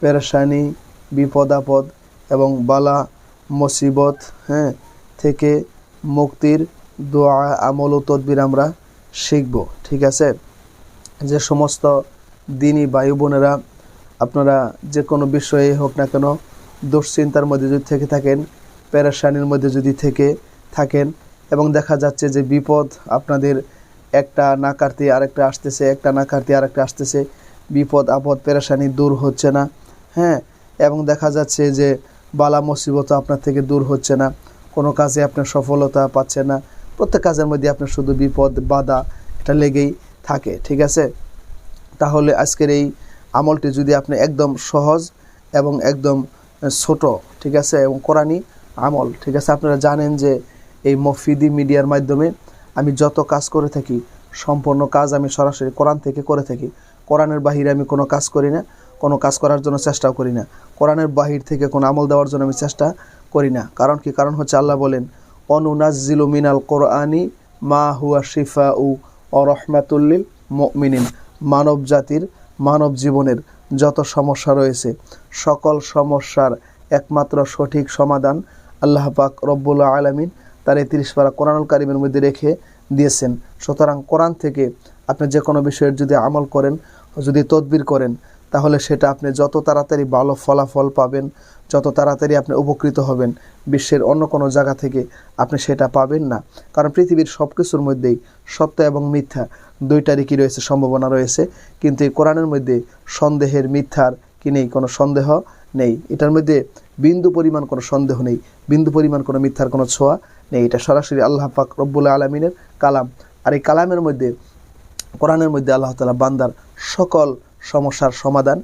পেরেশানি বিপদ আপদ এবং বালা, মুসিবত হ্যাঁ থেকে মুক্তির দোয়া, আমল ও তদবির আমরা শিখব, ঠিক আছে? যে সমস্ত দিনই বায়ু বোনেরা, আপনারা যে কোনো বিষয়ে হোক না কেন দুশ্চিন্তার মধ্যে যদি থেকে থাকেন, পেরেশানির মধ্যে যদি থেকে থাকেন এবং দেখা যাচ্ছে যে বিপদ আপনাদের একটা না কাটতে আরেকটা আসতেছে, একটা না কাটতে আরেকটা আসতেছে, বিপদ, আপদ, পেরেশানি দূর হচ্ছে না। হ্যাঁ এবং দেখা যাচ্ছে যে বালা মুসিবত আপনার থেকে দূর হচ্ছে না। কোনো কাজে আপনার সফলতা পাচ্ছে না। প্রত্যেক কাজের মধ্যে আপনার শুধু বিপদ, বাধা এটা লেগেই থাকে, ঠিক আছে? তাহলে আজকের এই আমলটি যদি আপনি একদম সহজ এবং একদম ছোট, ঠিক আছে? এবং কোরআনী আমল, ঠিক আছে? আপনারা জানেন যে এই মফিদি মিডিয়ার মাধ্যমে আমি যত কাজ করে থাকি, সম্পূর্ণ কাজ আমি সরাসরি কোরআন থেকে করে থাকি। কোরআনের বাহিরে আমি কোনো কাজ করি না। কোনো কাজ করার জন্য চেষ্টাও করি না। কোরআনের বাহির থেকে কোনো আমল দেওয়ার জন্য আমি চেষ্টা করি না। কারণ কি? কারণ হচ্ছে আল্লাহ বলেন অনুনাজিলু মিনাল কোরআনি মা হুয়া শিফা উ অরহমাতুল্লিল মিনিন মানব জাতির, মানব জীবনের যত সমস্যা রয়েছে, সকল সমস্যার একমাত্র সঠিক সমাধান আল্লাহ পাক রব্বুল আলমিন তার এই তিরিশ পারা কোরআনুল কারিমের মধ্যে রেখে দিয়েছেন। সুতরাং কোরআন থেকে আপনি যে কোনো বিষয়ের যদি আমল করেন, যদি তদবির করেন তাহলে সেটা আপনি যত তাড়াতাড়ি ভালো ফলাফল পাবেন, যত তাড়াতাড়ি আপনি উপকৃত হবেন, বিশ্বের অন্য কোনো জায়গা থেকে আপনি সেটা পাবেন না। কারণ পৃথিবীর সব কিছুর মধ্যেই সত্য এবং মিথ্যা দুইটারই কি রয়েছে, সম্ভাবনা রয়েছে। কিন্তু এই কোরআনের মধ্যে সন্দেহের মিথ্যার কি নেই? কোনো সন্দেহ নেই। এটার মধ্যে বিন্দু পরিমাণ কোনো সন্দেহ নেই, বিন্দু পরিমাণ কোনো মিথ্যার কোনো ছোঁয়া নেই। এটা সরাসরি আল্লাহ পাক রব্বুল আলমিনের কালাম। আর এই কালামের মধ্যে, কোরআনের মধ্যে আল্লাহ তালা বান্দার সকল সমস্যার সমাধান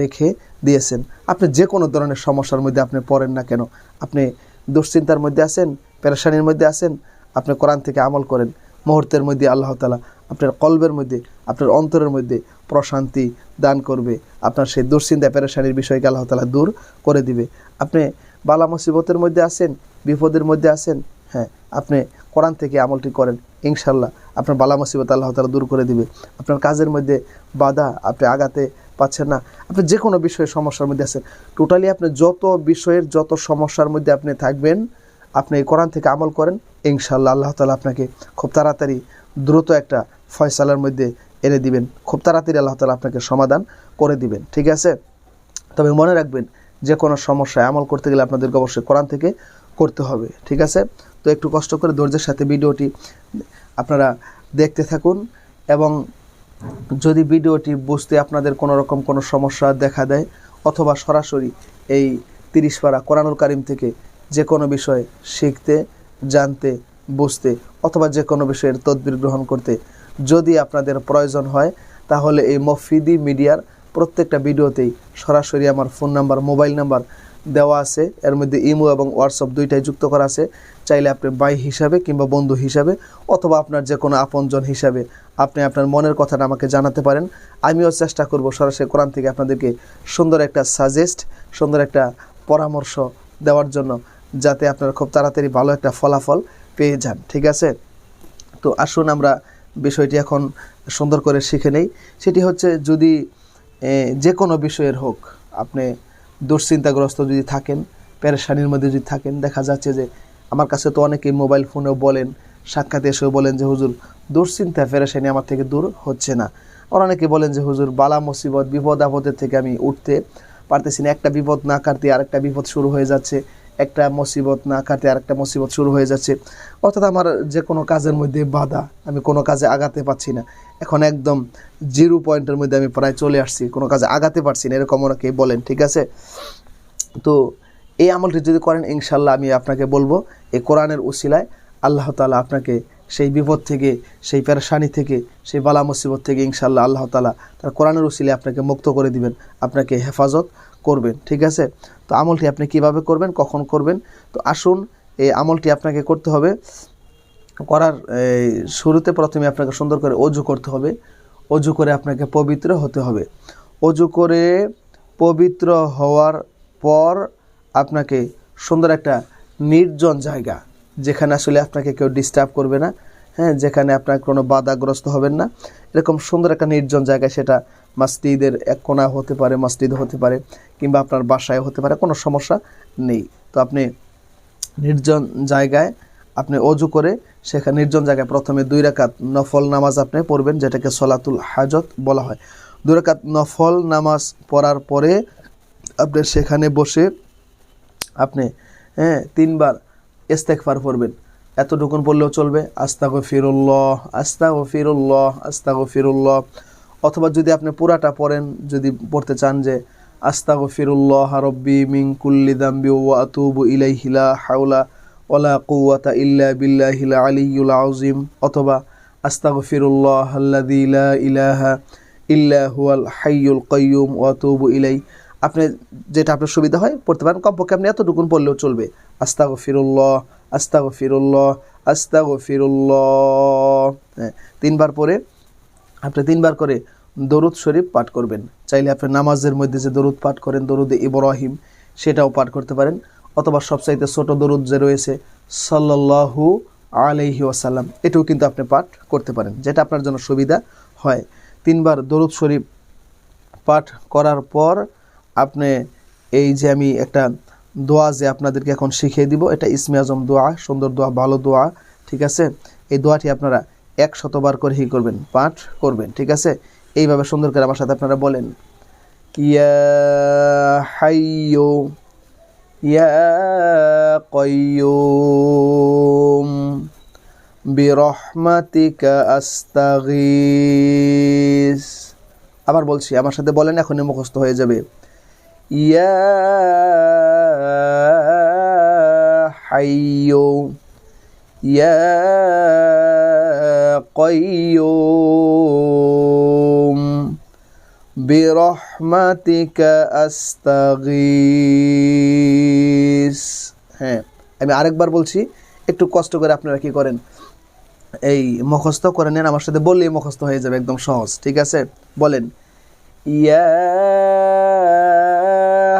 রেখে দিয়েছেন। আপনি যে কোনো ধরনের সমস্যার মধ্যে আপনি পড়েন না কেন? আপনি দুশ্চিন্তার মধ্যে আছেন, পেরেশানির মধ্যে আছেন, আপনি কোরআন থেকে আমল করেন, মুহূর্তের মধ্যে আল্লাহ তালা আপনার কলবের মধ্যে, আপনার অন্তরের মধ্যে প্রশান্তি দান করবে। আপনার সেই দুশ্চিন্তা, পেরেশানির বিষয়কে আল্লাহ তালা দূর করে দিবে। আপনি বালা মুসিবতের মধ্যে আছেন, বিপদের মধ্যে আছেন হ্যাঁ আপনি কোরআন থেকে আমলটি করেন ইনশাল্লাহ আপনার বালা মুসিবত আল্লাহ তালা দূর করে দিবে। আপনার কাজের মধ্যে বাধা আপনি আগাতে পাচ্ছেন না। আপনি যে কোনো বিষয়ে সমস্যার মধ্যে আছেন। টোটালি আপনি যত বিষয়ের যত সমস্যার মধ্যে আপনি থাকবেন, আপনি এই কোরআন থেকে আমল করেন ইনশাল্লাহ আল্লাহ তালা আপনাকে খুব তাড়াতাড়ি দ্রুত একটা ফয়সালার মধ্যে এনে দিবেন। খুব তাড়াতাড়ি আল্লাহ তালা আপনাকে সমাধান করে দিবেন। ঠিক আছে? তবে মনে রাখবেন যে কোনো সমস্যায় আমল করতে গেলে আপনাদেরকে অবশ্যই কোরআন থেকে করতে হবে। ঠিক আছে? তো একটু কষ্ট করে ধৈর্যের সাথে ভিডিওটি আপনারা দেখতে থাকুন এবং যদি ভিডিওটি বুঝতে আপনাদের কোনো রকম কোনো সমস্যা দেখা দেয় অথবা সরাসরি এই তিরিশ পারা কোরআনুল কারিম থেকে যে কোনো বিষয়ে শিখতে, জানতে, বুঝতে অথবা যে কোনো বিষয়ের তদবির গ্রহণ করতে যদি আপনাদের প্রয়োজন হয়, তাহলে এই মফিদি মিডিয়ার প্রত্যেকটা ভিডিওতেই সরাসরি আমার ফোন নাম্বার, মোবাইল নাম্বার দেওয়া আছে। এর মধ্যে ইমো এবং হোয়াটসঅ্যাপ দুইটাই যুক্ত করা আছে। চাইলে আপনি ভাই হিসাবে কিংবা বন্ধু হিসাবে অথবা আপনার যে কোনো আপনজন হিসাবে আপনি আপনার মনের কথাটা আমাকে জানাতে পারেন। আমিও চেষ্টা করব সরাসরি কোরআন থেকে আপনাদেরকে সুন্দর একটা সাজেস্ট সুন্দর একটা পরামর্শ দেওয়ার জন্য যাতে আপনারা খুব তাড়াতাড়ি ভালো একটা ফলাফল পেয়ে যান, ঠিক আছে? তো আসুন আমরা বিষয়টি এখন সুন্দর করে শিখে নেই। সেটি হচ্ছে যদি যে কোনো বিষয়ের হোক, আপনি দুশ্চিন্তাগ্রস্ত যদি থাকেন, পেরেশানির মধ্যে যদি থাকেন, দেখা যাচ্ছে যে আমার কাছে তো অনেকেই মোবাইল ফোনেও বলেন, সাক্ষাৎ এসেও বলেন যে, হুজুর, দুশ্চিন্তা পেরেশানি আমার থেকে দূর হচ্ছে না। আর অনেকে বলেন যে, হুজুর, বালা মুসিবত, বিপদ আপদের থেকে আমি উঠতে পারতেছি না। একটা বিপদ না কাটতে আরেকটা বিপদ শুরু হয়ে যাচ্ছে। একটা মুসিবত না কাটে আরেকটা মুসিবত শুরু হয়ে যাচ্ছে। অর্থাৎ আমার যে কোনো কাজের মধ্যে বাধা, আমি কোনো কাজে আগাতে পারছি না। এখন একদম জিরো পয়েন্টের মধ্যে আমি প্রায় চলে আসছি। কোনো কাজে আগাতে পারছি না এরকম অনেকে বলেন, ঠিক আছে? তো এই আমলটি যদি করেন ইনশাল্লাহ আমি আপনাকে বলব, এই কোরআনের উসিলায় আল্লাহ তালা আপনাকে সেই বিপদ থেকে, সেই পেরেশানি থেকে, সেই বালা মুসিবত থেকে ইনশাল্লাহ আল্লাহ তালা তার কোরআনের উসিলে আপনাকে মুক্ত করে দিবেন, আপনাকে হেফাজত করবেন, ঠিক আছে? তো আমলটি আপনি কীভাবে করবেন, কখন করবেন? তো আসুন, এই আমলটি আপনাকে করতে হবে। করার শুরুতে প্রথমে আপনাকে সুন্দর করে অজু করতে হবে। অজু করে আপনাকে পবিত্র হতে হবে। অজু করে পবিত্র হওয়ার পর আপনাকে সুন্দর একটা নির্জন জায়গা, যেখানে আসলে আপনাকে কেউ ডিস্টার্ব করবে না হ্যাঁ যেখানে আপনার কোনো বাধাগ্রস্ত হবেন না। এরকম সুন্দর একটা নির্জন জায়গা সেটা মসজিদের এক কোণা হতে পারে, মসজিদ হতে পারে, কিংবা আপনার বাসায় হতে পারে, কোনো সমস্যা নেই। তো আপনি নির্জন জায়গায় আপনি অজু করে সেখানে নির্জন জায়গায় প্রথমে দুই রাকাত নফল নামাজ আপনি পড়বেন, যেটাকে সলাতুল হাজত বলা হয়। দুই রাকাত নফল নামাজ পড়ার পরে আপনি সেখানে বসে আপনি হ্যাঁ তিনবার ইস্তেকফার পড়বেন। এতটুকুন পড়লেও চলবে। আস্তাগো ফিরুল্লাহ আস্তাগো ফিরুল্লাহ আস্তাগো ফিরুল্লাহ অথবা যদি আপনি পুরাটা পড়েন, যদি পড়তে চান যে আস্তাগো ফিরুল্লাহ রব্বি মিং কুল্লি দাম্বি আতুবু ইলাইহি লা হাওলা ওয়ালা কুওয়াতা ইল্লা বিল্লাহিল আলিয়্যুল আউজিম অথবা আস্তাগো ফিরুল্লাহ আল্লাযী লা ইলাহা ইল্লা হুয়াল হাইয়ুল কাইয়্যুম ওয়া আতুবু ইলাই আপনি যেটা আপনার সুবিধা হয় পড়তে পারেন। কমপক্ষে আপনি এতটুকুন পড়লেও চলবে। আস্তাগো ফিরুল্লাহ আস্তাগো ফিরুল্লাহ আস্তাগো ফিরুল্লাহ হ্যাঁ তিনবার পরে আপনি তিনবার করে দরুদ শরীফ পাঠ করবেন। চাইলে আপনি নামাজের মধ্যে যে দরুদ পাঠ করেন, দরুদে ইব্রাহিম, সেটাও পাঠ করতে পারেন। অথবা সবচাইতে ছোট দরুদ যে রয়েছে, সাল্লাল্লাহু আলাইহি ওয়াসাল্লাম, এটাও কিন্তু আপনি পাঠ করতে পারেন, যেটা আপনার জন্য সুবিধা হয়। তিনবার দরুদ শরীফ পাঠ করার পর আপনি এই যে আমি একটা দোয়া যে আপনাদেরকে এখন শিখিয়ে দিব, এটা ইসমে আজম দোয়া, সুন্দর দোয়া, ভালো দোয়া, ঠিক আছে? এই দোয়াটি আপনারা এক শতবার করে হি করবেন, পাঠ করবেন, ঠিক আছে? এইভাবে সুন্দর করে আমার সাথে আপনারা বলেন। ইয়া হাইয়ো, ইয়া কয়ুম বিরহমাতিকা আস্তাগিস। আবার বলছি, আমার সাথে বলেন, এখনই মুখস্থ হয়ে যাবে। ইয়া হাইয়ো ইয়া قيوم برحمتك أستغيث হ্যাঁ আমি আরেকবার বলছি একটু কষ্ট করে আপনারা কি করেন এই মুখস্থ করে নেন আমার সাথে বললেই মুখস্থ হয়ে যাবে একদম সহজ ঠিক আছে বলেন ইয়া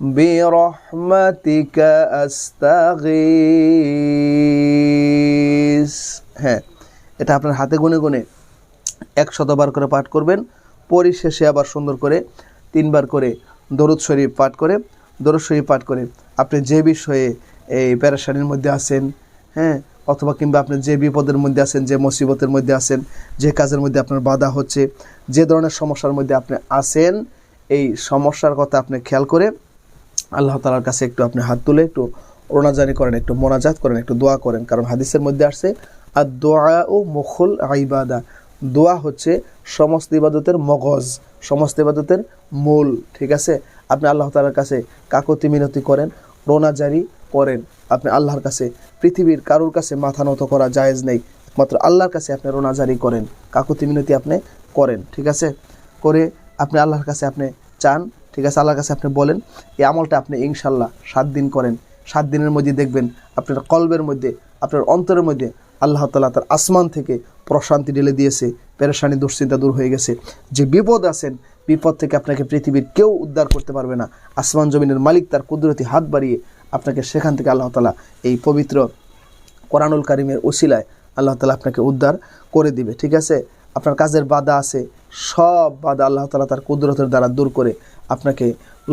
برحمتك أستغيث হ্যাঁ এটা আপনার হাতে গুনে গুনে এক শতবার করে পাঠ করবেন পরিশেষে আবার সুন্দর করে তিনবার করে দরুদ শরীফ পাঠ করে দরুদ শরীফ পাঠ করে আপনি যে বিষয়ে এই প্যারাসানির মধ্যে আছেন হ্যাঁ অথবা কিংবা আপনি যে বিপদের মধ্যে আছেন যে মুসিবতের মধ্যে আছেন যে কাজের মধ্যে আপনার বাধা হচ্ছে যে ধরনের সমস্যার মধ্যে আপনি আছেন এই সমস্যার কথা আপনি খেয়াল করে আল্লাহ তালার কাছে একটু আপনি হাত তুলে একটু রোনাজানি করেন, একটু মোনাজাত করেন, একটু দোয়া করেন। কারণ হাদিসের মধ্যে আসছে আর দোয়া ও মুখুল আইবাদা দোয়া হচ্ছে সমস্ত ইবাদতের মগজ, সমস্ত ইবাদতের মূল, ঠিক আছে? আপনি আল্লাহ তালার কাছে কাকতি মিনতি করেন, রোনাজারি করেন। আপনি আল্লাহর কাছে, পৃথিবীর কারোর কাছে মাথা নত করা জায়েজ নেই। একমাত্র আল্লাহর কাছে আপনি রোনাজারি করেন, কাকুতি মিনতি আপনি করেন, ঠিক আছে? করে আপনি আল্লাহর কাছে আপনি চান ঠিক আছে, আল্লাহর কাছে আপনি বলেন, এই আমলটা আপনি ইনশাল্লাহ সাত দিন করেন। সাত দিনের মধ্যে দেখবেন আপনার কলবের মধ্যে, আপনার অন্তরের মধ্যে আল্লাহ তালা তার আসমান থেকে প্রশান্তি ঢেলে দিয়েছে, পেরেশানি, দুশ্চিন্তা দূর হয়ে গেছে। যে বিপদ আছেন, বিপদ থেকে আপনাকে পৃথিবীর কেউ উদ্ধার করতে পারবে না। আসমান জমিনের মালিক তার কুদরতি হাত বাড়িয়ে আপনাকে সেখান থেকে আল্লাহ তালা এই পবিত্র কোরআনুল কারিমের ওসিলায় আল্লাহ তালা আপনাকে উদ্ধার করে দিবে, ঠিক আছে? আপনার কাজের বাধা আছে, সব বাধা আল্লাহ তালা তার কুদরতের দ্বারা দূর করে আপনাকে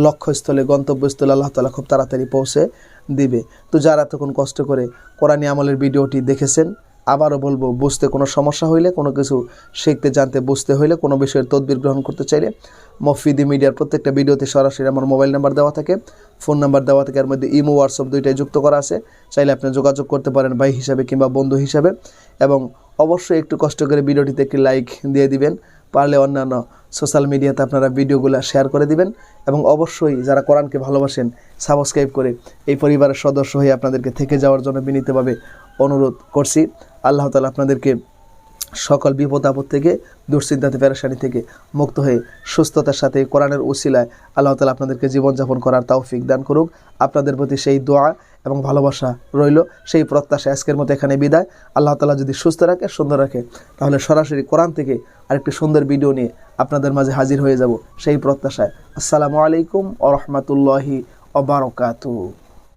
লক্ষ্যস্থলে, গন্তব্যস্থলে আল্লাহ তালা খুব তাড়াতাড়ি পৌঁছে দিবে। তো যারা তখন কষ্ট করে কোরআনী আমলের ভিডিওটি দেখেছেন, আবারও বলব, বুঝতে কোনো সমস্যা হইলে, কোনো কিছু শিখতে, জানতে, বুঝতে হইলে, কোনো বিষয়ের তদবির গ্রহণ করতে চাইলে মফিদি মিডিয়ার প্রত্যেকটা ভিডিওতে সরাসরি আমার মোবাইল নাম্বার দেওয়া থাকে। ফোন নাম্বার দেওয়া থাকে, এর মধ্যে ইমো, হোয়াটসঅ্যাপ দুইটাই যুক্ত করা আছে। চাইলে আপনি যোগাযোগ করতে পারেন ভাই হিসাবে কিংবা বন্ধু হিসাবে। এবং অবশ্যই একটু কষ্ট করে ভিডিওটিতে একটি লাইক দিয়ে দিবেন, পারলে অন্যান্য সোশ্যাল মিডিয়াতে আপনারা ভিডিওগুলো শেয়ার করে দিবেন এবং অবশ্যই যারা কোরআনকে ভালোবাসেন, সাবস্ক্রাইব করে এই পরিবারের সদস্য হয়ে আপনাদেরকে থেকে যাওয়ার জন্য বিনীতভাবে অনুরোধ করছি। আল্লাহ তালা আপনাদেরকে সকল বিপদ আপদ থেকে, দুশ্চিন্তাতে, পেরেশানি থেকে মুক্ত হয়ে সুস্থতার সাথে কোরআনের উসিলায় আল্লাহ তালা আপনাদেরকে জীবনযাপন করার তৌফিক দান করুক। আপনাদের প্রতি সেই দোয়া এবং ভালোবাসা রইল। সেই প্রত্যাশা আজকের মতো এখানে বিদায়। আল্লাহ তালা যদি সুস্থ রাখে, সুন্দর রাখে, তাহলে সরাসরি কোরআন থেকে আরেকটি সুন্দর ভিডিও নিয়ে আপনাদের মাঝে হাজির হয়ে যাব। সেই প্রত্যাশায়। আসসালামু আলাইকুম ও রহমতুল্লাহি অবরকাতু